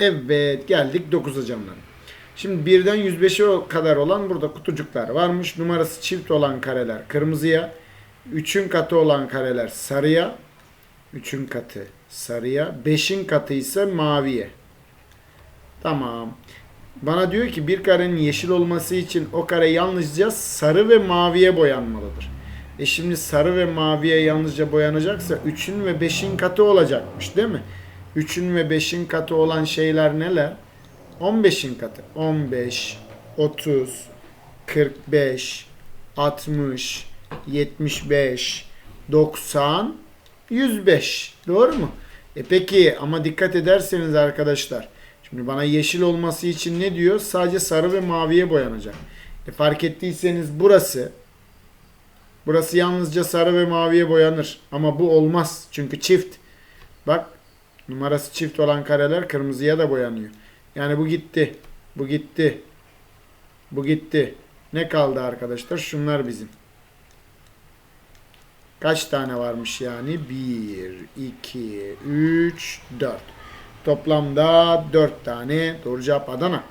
Evet geldik 9'a canlarım. Şimdi 1'den 105'e kadar olan burada kutucuklar varmış. Numarası çift olan kareler kırmızıya. 3'ün katı olan kareler sarıya. 3'ün katı sarıya. 5'in katı ise maviye. Tamam. Bana diyor ki bir karenin yeşil olması için o kare yalnızca sarı ve maviye boyanmalıdır. E şimdi sarı ve maviye yalnızca boyanacaksa 3'ün ve 5'in katı olacakmış değil mi? 3'ün ve 5'in katı olan şeyler neler? 15'in katı. 15, 30, 45, 60, 75, 90, 105. Doğru mu? E peki ama dikkat ederseniz arkadaşlar. Şimdi bana yeşil olması için ne diyor? Sadece sarı ve maviye boyanacak. E fark ettiyseniz burası burası yalnızca sarı ve maviye boyanır. Ama bu olmaz. Çünkü çift. Bak numarası çift olan kareler kırmızıya da boyanıyor. Yani bu gitti. Bu gitti. Bu gitti. Ne kaldı arkadaşlar? Şunlar bizim. Kaç tane varmış yani? 1, 2, 3, 4. Toplamda 4 tane. Doğru cevap Adana.